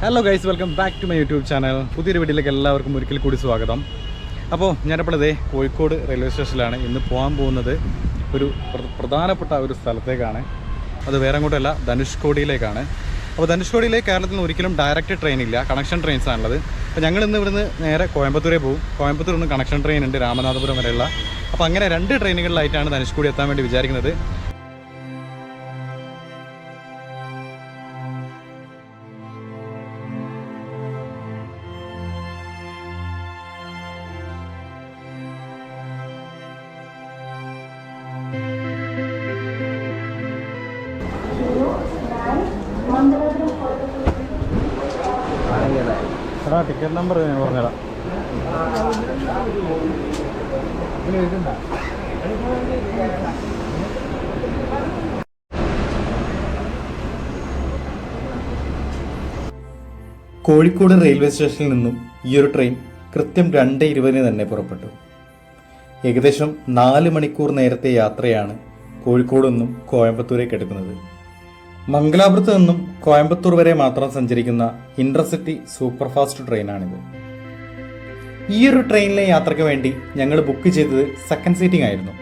Hello guys welcome back to my YouTube channel പുതിയൊരു വീട്ടിലേക്ക് എല്ലാവർക്കും ഒരിക്കൽ കൂടി സ്വാഗതം. അപ്പോൾ ഞാനിപ്പോഴതേ കോഴിക്കോട് റെയിൽവേ സ്റ്റേഷനിലാണ് ഇന്ന് പോകാൻ പോകുന്നത് ഒരു പ്രധാനപ്പെട്ട ഒരു സ്ഥലത്തേക്കാണ്. അത് വേറെ അങ്ങോട്ടല്ല ധനുഷ്കോടിയിലേക്കാണ്. അപ്പോൾ ധനുഷ്കോടിയിലേക്ക് കേരളത്തിൽ നിന്ന് ഒരിക്കലും ഡയറക്റ്റ് ട്രെയിൻ ഇല്ല കണക്ഷൻ ട്രെയിൻസ് ആണുള്ളത്. അപ്പോൾ ഞങ്ങൾ ഇന്ന് ഇവിടുന്ന് നേരെ കോയമ്പത്തൂരേ പോകും. കോയമ്പത്തൂർ നിന്ന് കണക്ഷൻ ട്രെയിൻ ഉണ്ട് രാമനാഥപുരം വരെയുള്ള. അപ്പോൾ അങ്ങനെ രണ്ട് ട്രെയിനുകളിലായിട്ടാണ് ധനുഷ്കോടി എത്താൻ വേണ്ടി വിചാരിക്കുന്നത്. എടാ ടിക്കറ്റ് നമ്പർ ഞാൻ പറഞ്ഞുതരാം. കോഴിക്കോട് റെയിൽവേ സ്റ്റേഷനിൽ നിന്നും ഈ ഒരു ട്രെയിൻ കൃത്യം രണ്ട് ഇരുപതിന് തന്നെ പുറപ്പെട്ടു. ഏകദേശം നാല് മണിക്കൂർ നേരത്തെ യാത്രയാണ് കോഴിക്കോട് നിന്നും കോയമ്പത്തൂരേക്ക് എടുക്കുന്നത്. മംഗലാപുരത്ത് നിന്നും കോയമ്പത്തൂർ വരെ മാത്രം സഞ്ചരിക്കുന്ന ഇന്റർസിറ്റി സൂപ്പർഫാസ്റ്റ് ട്രെയിനാണിത്. ഈ ഒരു ട്രെയിനിലെ യാത്രയ്ക്ക് വേണ്ടി ഞങ്ങൾ ബുക്ക് ചെയ്തത് സെക്കൻഡ് സീറ്റിംഗ് ആയിരുന്നു.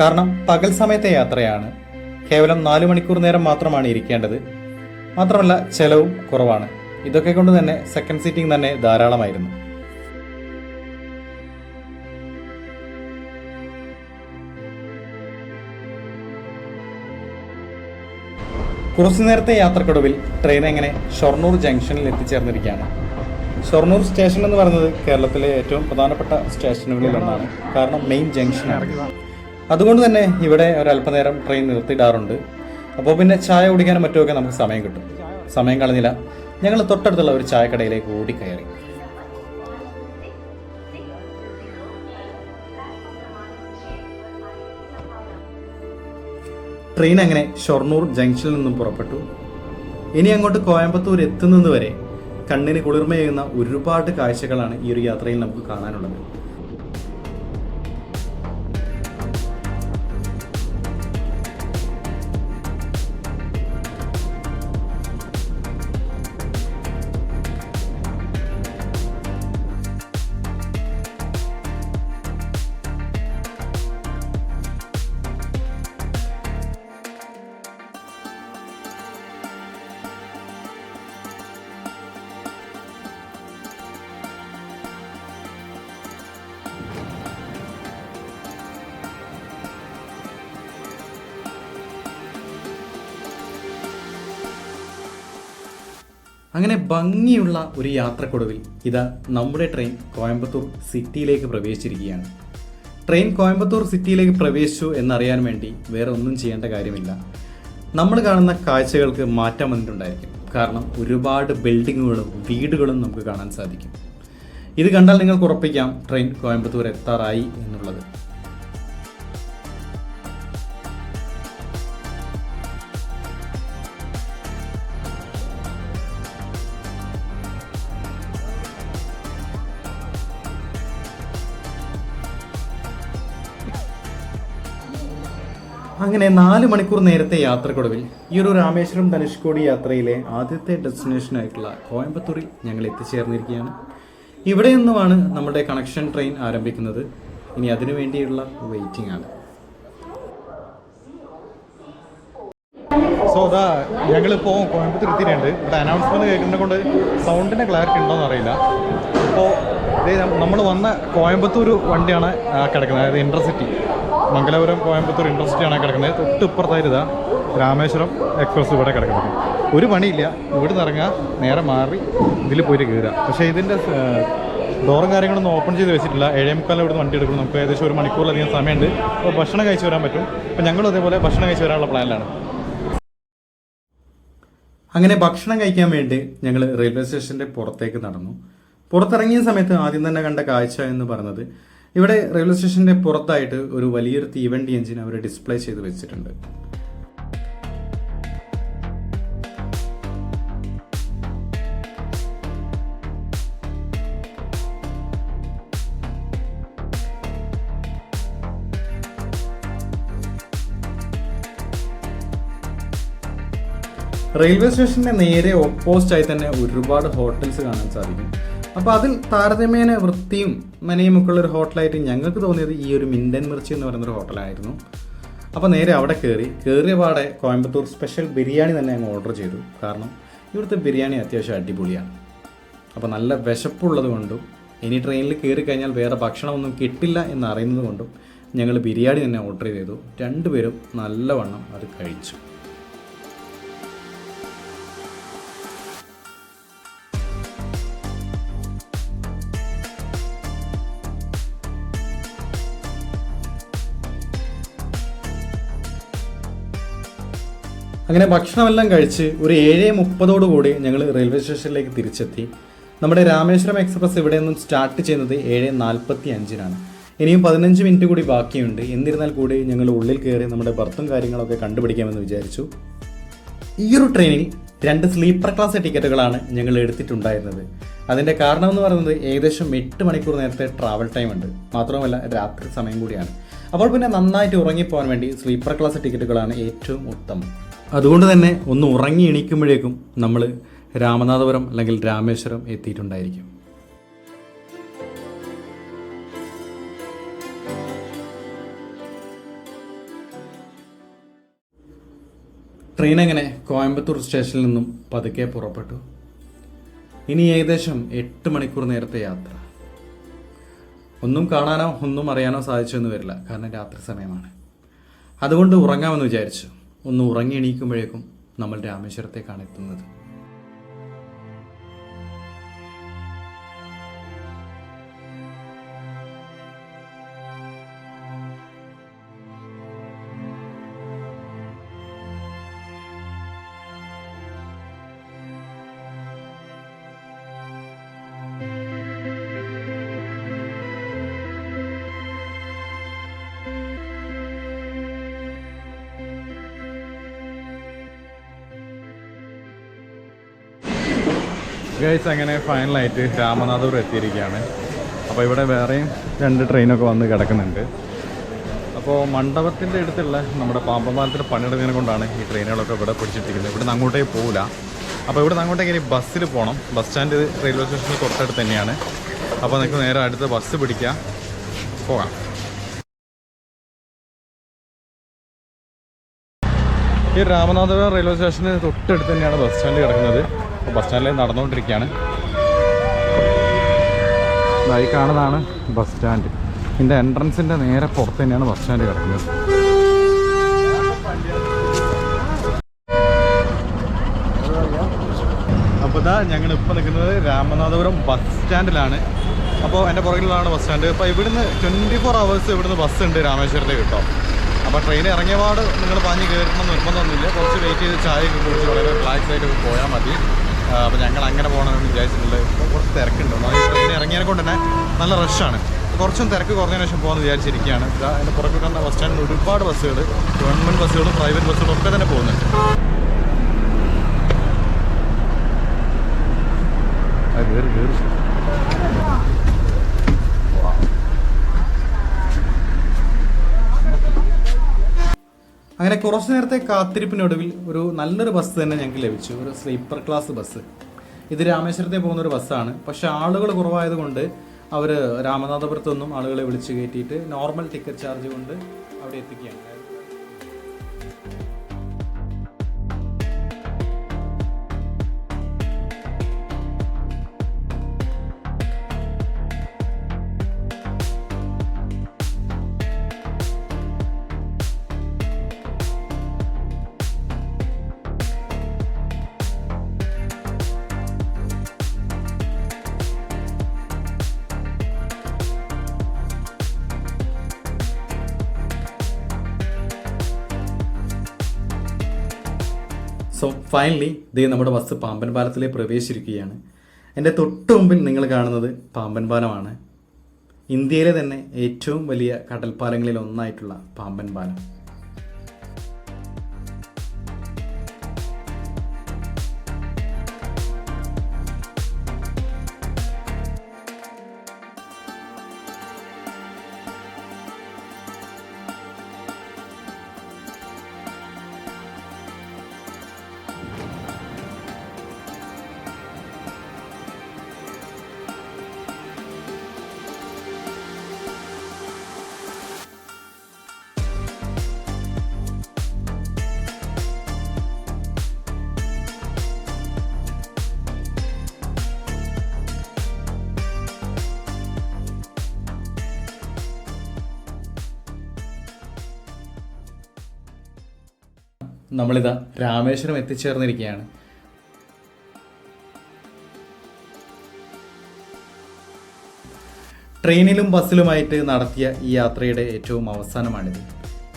കാരണം പകൽ സമയത്തെ യാത്രയാണ്. കേവലം നാല് മണിക്കൂർ നേരം മാത്രമാണ് ഇരിക്കേണ്ടത്. മാത്രമല്ല ചെലവും കുറവാണ്. ഇതൊക്കെ കൊണ്ട് തന്നെ സെക്കൻഡ് സീറ്റിംഗ് തന്നെ ധാരാളമായിരുന്നു. കുറച്ചു നേരത്തെ യാത്രക്കൊടുവിൽ ട്രെയിൻ എങ്ങനെ ഷൊർണൂർ ജംഗ്ഷനിൽ എത്തിച്ചേർന്നിരിക്കുകയാണ്. ഷൊർണൂർ സ്റ്റേഷൻ എന്ന് പറയുന്നത് കേരളത്തിലെ ഏറ്റവും പ്രധാനപ്പെട്ട സ്റ്റേഷനുകളിൽ ഒന്നാണ്. കാരണം മെയിൻ ജംഗ്ഷനാണ് അതുകൊണ്ട് തന്നെ ഇവിടെ ഒരല്പനേരം ട്രെയിൻ നിർത്തിയിടാറുണ്ട്. അപ്പോൾ പിന്നെ ചായ കുടിക്കാനും മറ്റുമൊക്കെ നമുക്ക് സമയം കിട്ടും. സമയം കളഞ്ഞില്ല. ഞങ്ങൾ തൊട്ടടുത്തുള്ള ഒരു ചായക്കടയിലേക്ക് ഓടിക്കയറി ട്രെയിൻ അങ്ങനെ ഷൊർണൂർ ജംഗ്ഷനിൽ നിന്നും പുറപ്പെട്ടു. ഇനി അങ്ങോട്ട് കോയമ്പത്തൂർ എത്തുന്നത് വരെ കണ്ണിന് കുളിർമയേകുന്ന ഒരുപാട് കാഴ്ചകളാണ് ഈ ഒരു യാത്രയിൽ നമുക്ക് കാണാനുള്ളത്. അങ്ങനെ ഭംഗിയുള്ള ഒരു യാത്രക്കൊടുവിൽ ഇതാ നമ്മുടെ ട്രെയിൻ കോയമ്പത്തൂർ സിറ്റിയിലേക്ക് പ്രവേശിച്ചിരിക്കുകയാണ്. ട്രെയിൻ കോയമ്പത്തൂർ സിറ്റിയിലേക്ക് പ്രവേശിച്ചു എന്നറിയാൻ വേണ്ടി വേറെ ഒന്നും ചെയ്യേണ്ട കാര്യമില്ല. നമ്മൾ കാണുന്ന കാഴ്ചകൾക്ക് മാറ്റം വന്നിട്ടുണ്ടായിരിക്കും. കാരണം ഒരുപാട് ബിൽഡിങ്ങുകളും വീടുകളും നമുക്ക് കാണാൻ സാധിക്കും. ഇത് കണ്ടാൽ നിങ്ങൾക്ക് ഉറപ്പിക്കാം ട്രെയിൻ കോയമ്പത്തൂർ എത്താറായി എന്നുള്ളത്. അങ്ങനെ നാല് മണിക്കൂർ നേരത്തെ യാത്രക്കൊടുവിൽ ഈ ഒരു രാമേശ്വരം ധനുഷ്കോടി യാത്രയിലെ ആദ്യത്തെ ഡെസ്റ്റിനേഷനായിട്ടുള്ള കോയമ്പത്തൂരിൽ ഞങ്ങൾ എത്തിച്ചേർന്നിരിക്കുകയാണ്. ഇവിടെ നിന്നുമാണ് നമ്മുടെ കണക്ഷൻ ട്രെയിൻ ആരംഭിക്കുന്നത്. ഇനി അതിനു വേണ്ടിയുള്ള വെയിറ്റിംഗ് ആണ്. സോ അതാ ഞങ്ങളിപ്പോൾ കോയമ്പത്തൂർ എത്തിയിട്ടുണ്ട്. ഇവിടെ അനൗൺസ്മെന്റ് കേൾക്കുന്നത് കൊണ്ട് സൗണ്ടിന്റെ ക്ലാരിറ്റി ഉണ്ടോയെന്ന് അറിയില്ല. അപ്പോൾ നമ്മൾ വന്ന കോയമ്പത്തൂർ വണ്ടിയാണ് കിടക്കുന്നത്. അതായത് ഇന്റർസിറ്റി മംഗലാപുരം കോയമ്പത്തൂർ ഇൻഡസ്ട്രിയാണ് കിടക്കുന്നത്. തൊട്ട് ഇപ്പുറത്തായിട്ട് ഇതാ രാമേശ്വരം എക്സ്പ്രസ് ഇവിടെ കിടക്കുന്നത്. ഒരു പണിയില്ല. ഇവിടെ നിന്ന് ഇറങ്ങുക നേരെ മാറി ഇതിൽ പോയിട്ട് കയറുക പക്ഷേ ഇതിന്റെ ഡോറും കാര്യങ്ങളൊന്നും ഓപ്പൺ ചെയ്ത് വെച്ചിട്ടില്ല. ഏഴേ മുക്കാലം ഇവിടുന്ന് വണ്ടി എടുക്കണം. നമുക്ക് ഏകദേശം ഒരു മണിക്കൂറിലധികം സമയമുണ്ട്. അപ്പോൾ ഭക്ഷണം കഴിച്ചു വരാൻ പറ്റും. അപ്പോൾ ഞങ്ങളും അതേപോലെ ഭക്ഷണം കഴിച്ചു വരാനുള്ള പ്ലാനിലാണ്. അങ്ങനെ ഭക്ഷണം കഴിക്കാൻ വേണ്ടി ഞങ്ങൾ റെയിൽവേ സ്റ്റേഷന്റെ പുറത്തേക്ക് നടന്നു. പുറത്തിറങ്ങിയ സമയത്ത് ആദ്യം തന്നെ കണ്ട കാഴ്ച എന്ന് പറയുന്നത് ഇവിടെ റെയിൽവേ സ്റ്റേഷന്റെ പുറത്തായിട്ട് ഒരു വലിയൊരു തീവണ്ടി എഞ്ചിൻ അവർ ഡിസ്പ്ലേ ചെയ്ത് വെച്ചിട്ടുണ്ട്. റെയിൽവേ സ്റ്റേഷന്റെ നേരെ ഓപ്പോസിറ്റ് ആയി തന്നെ ഒരുപാട് ഹോട്ടൽസ് കാണാൻ സാധിക്കും. അപ്പോൾ അതിൽ താരതമ്യേന വൃത്തിയും മനയും ഒക്കെ ഉള്ള ഒരു ഹോട്ടലായിട്ട് ഞങ്ങൾക്ക് തോന്നിയത് ഈ ഒരു മിൻഡൻ മിർച്ചി എന്ന് പറയുന്നൊരു ഹോട്ടലായിരുന്നു. അപ്പോൾ നേരെ അവിടെ കയറി കയറിയ പാടെ കോയമ്പത്തൂർ സ്പെഷ്യൽ ബിരിയാണി തന്നെ ഞങ്ങൾ ഓർഡർ ചെയ്തു. കാരണം ഇവിടുത്തെ ബിരിയാണി അത്യാവശ്യം അടിപൊളിയാണ്. അപ്പോൾ നല്ല വിശപ്പുള്ളത് കൊണ്ടും ഇനി ട്രെയിനിൽ കയറി കഴിഞ്ഞാൽ വേറെ ഭക്ഷണമൊന്നും കിട്ടില്ല എന്നറിയുന്നത് കൊണ്ടും ഞങ്ങൾ ബിരിയാണി തന്നെ ഓർഡർ ചെയ്തു. രണ്ടുപേരും നല്ലവണ്ണം അത് കഴിച്ചു. അങ്ങനെ ഭക്ഷണമെല്ലാം കഴിച്ച് ഒരു ഏഴ് മുപ്പതോടുകൂടി ഞങ്ങൾ റെയിൽവേ സ്റ്റേഷനിലേക്ക് തിരിച്ചെത്തി. നമ്മുടെ രാമേശ്വരം എക്സ്പ്രസ് ഇവിടെ നിന്നും സ്റ്റാർട്ട് ചെയ്യുന്നത് ഏഴ് നാൽപ്പത്തി അഞ്ചിനാണ് ഇനിയും പതിനഞ്ച് മിനിറ്റ് കൂടി ബാക്കിയുണ്ട്. എന്നിരുന്നാൽ കൂടി ഞങ്ങൾ ഉള്ളിൽ കയറി നമ്മുടെ ബർത്തും കാര്യങ്ങളൊക്കെ കണ്ടുപിടിക്കാമെന്ന് വിചാരിച്ചു. ഈ ഒരു ട്രെയിനിൽ രണ്ട് സ്ലീപ്പർ ക്ലാസ് ടിക്കറ്റുകളാണ് ഞങ്ങൾ എടുത്തിട്ടുണ്ടായിരുന്നത്. അതിന്റെ കാരണം എന്ന് പറയുന്നത് ഏകദേശം എട്ട് മണിക്കൂർ നേരത്തെ ട്രാവൽ ടൈം ഉണ്ട്. മാത്രമല്ല രാത്രി സമയം കൂടിയാണ്. അപ്പോൾ പിന്നെ നന്നായിട്ട് ഉറങ്ങിപ്പോകാൻ വേണ്ടി സ്ലീപ്പർ ക്ലാസ് ടിക്കറ്റുകളാണ് ഏറ്റവും ഉത്തമം. അതുകൊണ്ട് തന്നെ ഒന്ന് ഉറങ്ങി എണീക്കുമ്പോഴേക്കും നമ്മൾ രാമനാഥപുരം അല്ലെങ്കിൽ രാമേശ്വരം എത്തിയിട്ടുണ്ടായിരിക്കും. ട്രെയിൻ അങ്ങനെ കോയമ്പത്തൂർ സ്റ്റേഷനിൽ നിന്നും പതുക്കെ പുറപ്പെട്ടു. ഇനി ഏകദേശം എട്ട് മണിക്കൂർ നേരത്തെ യാത്ര. ഒന്നും കാണാനോ ഒന്നും അറിയാനോ സാധിച്ചെന്ന് വരില്ല കാരണം രാത്രി സമയമാണ്. അതുകൊണ്ട് ഉറങ്ങാമെന്ന് വിചാരിച്ചു. ഒന്ന് ഉറങ്ങി എണീക്കുമ്പോഴേക്കും നമ്മൾ രാമേശ്വരത്തേക്കാണ് എത്തുന്നത്. ഗൈസ് അങ്ങനെ ഫൈനലായിട്ട് രാമനാഥപുരം എത്തിയിരിക്കുകയാണ്. അപ്പോൾ ഇവിടെ വേറെയും രണ്ട് ട്രെയിനൊക്കെ വന്ന് കിടക്കുന്നുണ്ട്. അപ്പോൾ മണ്ഡപത്തിന്റെ അടുത്തുള്ള നമ്മുടെ പാമ്പപാലത്തിൽ പണിയെടുക്കുന്നതിനെ കൊണ്ടാണ് ഈ ട്രെയിനുകളൊക്കെ ഇവിടെ പിടിച്ചിട്ടിരിക്കുന്നത്. ഇവിടെ നിന്ന് അങ്ങോട്ടേക്ക് പോകില്ല അപ്പോൾ ഇവിടെ നിന്ന് അങ്ങോട്ടേക്ക് ഇനി ബസ്സിൽ പോകണം ബസ് സ്റ്റാൻഡ് റെയിൽവേ സ്റ്റേഷനിൽ തൊട്ടടുത്ത് തന്നെയാണ്. അപ്പോൾ നിങ്ങൾക്ക് നേരെ അടുത്ത് ബസ് പിടിക്കാം. പോകാം. ഈ രാമനാഥപുരം റെയിൽവേ സ്റ്റേഷന് തൊട്ടടുത്ത് തന്നെയാണ് ബസ് സ്റ്റാൻഡ് കിടക്കുന്നത്. അപ്പോൾ ബസ് സ്റ്റാൻഡിൽ നടന്നുകൊണ്ടിരിക്കുകയാണ്. ഈ കാണുന്നതാണ് ബസ് സ്റ്റാൻഡ് ഇതിന്റെ എൻട്രൻസിന്റെ നേരെ പുറത്ത് തന്നെയാണ് ബസ് സ്റ്റാൻഡ് കിടക്കുന്നത്. അപ്പോൾ ഇതാ ഞങ്ങൾ ഇപ്പോൾ നിൽക്കുന്നത് രാമനാഥപുരം ബസ് സ്റ്റാൻഡിലാണ് അപ്പോൾ എന്റെ പുറകിലാണ് ബസ് സ്റ്റാൻഡ് അപ്പോൾ ഇവിടുന്ന് ട്വന്റി ഫോർ അവേഴ്സ് ഇവിടുന്ന് ബസ് ഉണ്ട് രാമേശ്വരത്തേക്ക് കിട്ടും. അപ്പോൾ ട്രെയിൻ ഇറങ്ങിയപാട് നിങ്ങൾ പാഞ്ഞ് കയറണം നിർബന്ധമൊന്നുമില്ല. കുറച്ച് വെയിറ്റ് ചെയ്ത് ചായയൊക്കെ കുടിച്ച് വളരെ റിലാക്സ് ആയിട്ട് പോയാൽ മതി. അപ്പോൾ ഞങ്ങൾ അങ്ങനെ പോകണമെന്ന് വിചാരിച്ചിട്ടുണ്ട്. ഇപ്പോൾ കുറച്ച് തിരക്കുണ്ട്. ഈ ട്രെയിൻ ഇറങ്ങിയതിനെ കൊണ്ട് തന്നെ നല്ല റഷാണ് കുറച്ചും തിരക്ക് കുറഞ്ഞതിന് ശേഷം പോകാമെന്ന് വിചാരിച്ചിരിക്കുകയാണ്. അതിന്റെ പുറകെ കണ്ട ബസ് സ്റ്റാൻഡിൽ ഒരുപാട് ബസ്സുകൾ ഗവൺമെന്റ് ബസ്സുകളും പ്രൈവറ്റ് ബസ്സുകളും ഒക്കെ തന്നെ പോകുന്നുണ്ട്. കയറി കയറി അങ്ങനെ കുറച്ച് നേരത്തെ കാത്തിരിപ്പിനൊടുവിൽ ഒരു നല്ലൊരു ബസ് തന്നെ ഞങ്ങൾക്ക് ലഭിച്ചു. ഒരു സ്ലീപ്പർ ക്ലാസ് ബസ് ഇത് രാമേശ്വരത്തെ പോകുന്ന ഒരു ബസ്സാണ് പക്ഷെ ആളുകൾ കുറവായതുകൊണ്ട് അവർ രാമനാഥപുരത്തു നിന്നും ആളുകളെ വിളിച്ചു കയറ്റിയിട്ട് നോർമൽ ടിക്കറ്റ് ചാർജ് കൊണ്ട് അവിടെ എത്തിക്കുകയാണ്. ഫൈനലി ദേ നമ്മുടെ ബസ് പാമ്പൻ പാലത്തിലേക്ക് പ്രവേശിച്ചിരിക്കുകയാണ്. എന്റെ തൊട്ട് മുമ്പിൽ നിങ്ങൾ കാണുന്നത് പാമ്പൻ പാലമാണ് ഇന്ത്യയിലെ തന്നെ ഏറ്റവും വലിയ കടൽപ്പാലങ്ങളിൽ ഒന്നായിട്ടുള്ള പാമ്പൻ പാലം നമ്മളിതാ രാമേശ്വരം എത്തിച്ചേർന്നിരിക്കുകയാണ്. ട്രെയിനിലും ബസ്സിലുമായിട്ട് നടത്തിയ ഈ യാത്രയുടെ ഏറ്റവും അവസാനമാണിത്.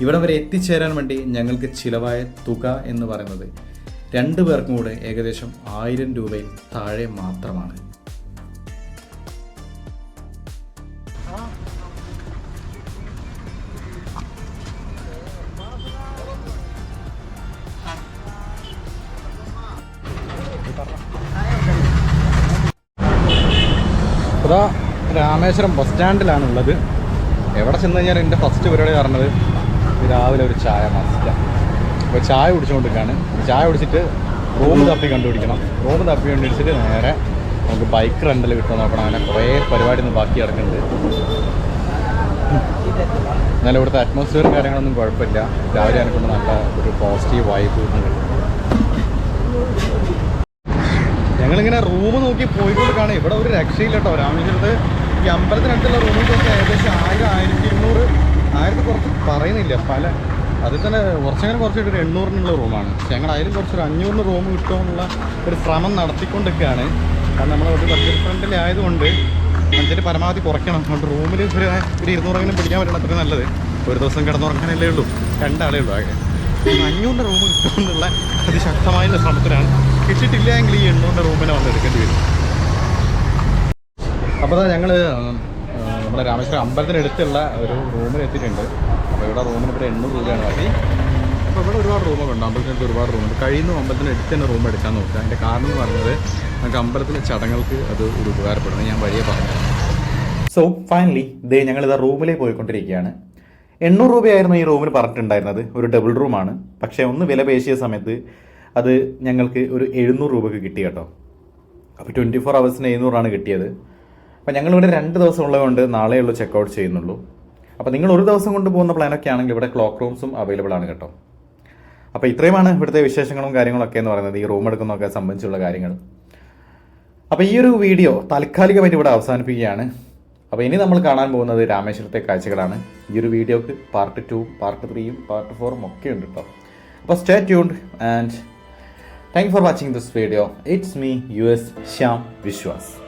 ഇവിടെ വരെ എത്തിച്ചേരാൻ വേണ്ടി ഞങ്ങൾക്ക് ചിലവായ തുക എന്ന് പറയുന്നത് രണ്ടു പേർക്കും കൂടെ ഏകദേശം ആയിരം രൂപയിൽ താഴെ മാത്രമാണ്. ഇതാ രാമേശ്വരം ബസ് സ്റ്റാൻഡിലാണ് ഉള്ളത് എവിടെ ചെന്ന് കഴിഞ്ഞാൽ എന്റെ ഫസ്റ്റ് പരിപാടി പറഞ്ഞത് രാവിലെ ഒരു ചായ മസ്റ്റ് അപ്പോൾ ചായ കുടിച്ചുകൊണ്ടിരിക്കുകയാണ്. ചായ കുടിച്ചിട്ട് റൂം തപ്പി കണ്ടുപിടിക്കണം. റൂം തപ്പി കണ്ടുപിടിച്ചിട്ട് നേരെ നമുക്ക് ബൈക്ക് റെന്റൽ കിട്ടുമോ നോക്കണം. അങ്ങനെ കുറേ പരിപാടി ഒന്നും ബാക്കി കിടക്കുന്നുണ്ട് എന്നാലും ഇവിടുത്തെ അറ്റ്മോസ്ഫിയറും കാര്യങ്ങളൊന്നും കുഴപ്പമില്ല. രാവിലെ എനിക്കൊണ്ട് നല്ല ഒരു പോസിറ്റീവ് വൈബ് കിട്ടുന്നുണ്ട് ഞങ്ങളിങ്ങനെ റൂം നോക്കി പോയിക്കൊണ്ടിരിക്കുകയാണ്. ഇവിടെ ഒരു രക്ഷയില്ല കേട്ടോ. രാമേശ്വരത്ത് ഈ അമ്പലത്തിനടുത്തുള്ള റൂമിലൊക്കെ ഏകദേശം ആയിരം ആയിരത്തി ഇരുന്നൂറ് ആയിരത്തി കുറച്ച് പറയുന്നില്ല. പല അതിൽ തന്നെ കുറച്ചങ്ങനെ കുറച്ചിട്ട് ഒരു എണ്ണൂറിനുള്ള റൂമാണ് പക്ഷെ ഞങ്ങൾ അതിലും കുറച്ചൊരു അഞ്ഞൂറിന് റൂം കിട്ടുമെന്നുള്ള ഒരു ശ്രമം നടത്തിക്കൊണ്ടിരിക്കുകയാണ്. കാരണം നമ്മൾ ഒരു ബഡ്ജറ്റ് ഫ്രണ്ടിൽ ആയതുകൊണ്ട് ബഡ്ജറ്റ് പരമാവധി കുറയ്ക്കണം. അതുകൊണ്ട് റൂമിൽ ഒരു ഒരു ഇരുന്നൂറെങ്കിലും പിടിക്കാൻ പറ്റണം അത്രയും നല്ലത്. ഒരു ദിവസം കിടന്നുറങ്ങാനല്ലേ ഉള്ളൂ. രണ്ടാളേ ഉള്ളൂ ആകെ. അഞ്ഞൂറിന്റെ റൂം കിട്ടുമെന്നുള്ള അതിശക്തമായ ശ്രമത്തിലാണ് കിട്ടിയിട്ടില്ല എങ്കിൽ ഈ എണ്ണൂറിന്റെ റൂമിനെ വന്ന് എടുക്കേണ്ടി വരും. അപ്പോൾ അതാ ഞങ്ങൾ നമ്മുടെ രാമേശ്വരം അമ്പലത്തിനടുത്തുള്ള ഒരു റൂമിൽ എത്തിയിട്ടുണ്ട്. അപ്പോൾ ഇവിടെ റൂമിന് ഇവിടെ എണ്ണൂറ് രൂപയാണ് വാങ്ങി അപ്പോൾ ഇവിടെ ഒരുപാട് റൂമൊക്കെ ഉണ്ട്. അമ്പലത്തിനടുത്ത് ഒരുപാട് റൂമുണ്ട് കഴിയുന്ന അമ്പലത്തിന് അടുത്ത് തന്നെ റൂം എടുക്കാൻ നോക്കുക. അതിന്റെ കാരണം എന്ന് പറയുന്നത് നമുക്ക് അമ്പലത്തിലെ ചടങ്ങുകൾക്ക് അത് ഒരു ഉപകാരപ്പെടുന്നത് ഞാൻ വഴിയെ പറഞ്ഞു സോ ഫൈനലി ദേ ഞങ്ങളിതാ റൂമിലേ പോയിക്കൊണ്ടിരിക്കുകയാണ്. എണ്ണൂറ് രൂപയായിരുന്നു ഈ റൂമിൽ പറഞ്ഞിട്ടുണ്ടായിരുന്നത്. ഒരു ഡബിൾ റൂമാണ് പക്ഷേ ഒന്ന് വില പേശിയ സമയത്ത് അത് ഞങ്ങൾക്ക് ഒരു എഴുന്നൂറ് രൂപക്ക് കിട്ടി കേട്ടോ. അപ്പോൾ ട്വന്റി ഫോർ അവേഴ്സിന് എഴുന്നൂറാണ് കിട്ടിയത്. അപ്പോൾ ഞങ്ങളിവിടെ രണ്ട് ദിവസം ഉള്ളതുകൊണ്ട് നാളെ ഉള്ളൂ ചെക്ക് ഔട്ട് ചെയ്യുന്നുള്ളൂ. അപ്പോൾ നിങ്ങൾ ഒരു ദിവസം കൊണ്ട് പോകുന്ന പ്ലാനൊക്കെ ആണെങ്കിൽ ഇവിടെ ക്ലോക്ക് റൂംസും അവൈലബിൾ ആണ് കേട്ടോ. അപ്പോൾ ഇത്രയുമാണ് ഇവിടുത്തെ വിശേഷങ്ങളും കാര്യങ്ങളൊക്കെ എന്ന് പറയുന്നത് ഈ റൂം എടുക്കുന്നതൊക്കെ സംബന്ധിച്ചുള്ള കാര്യങ്ങൾ. അപ്പോൾ ഈ ഒരു വീഡിയോ താൽക്കാലികമായിട്ട് ഇവിടെ അവസാനിപ്പിക്കുകയാണ്. അപ്പോൾ ഇനി നമ്മൾ കാണാൻ പോകുന്നത് രാമേശ്വരത്തെ കാഴ്ചകളാണ്. ഈ ഒരു വീഡിയോക്ക് പാർട്ട് ടു പാർട്ട് ത്രീയും പാർട്ട് ഫോറും ഒക്കെ ഉണ്ട് കേട്ടോ. അപ്പോൾ stay tuned and Thank you for watching this video. It's me, US Shyam Vishwas.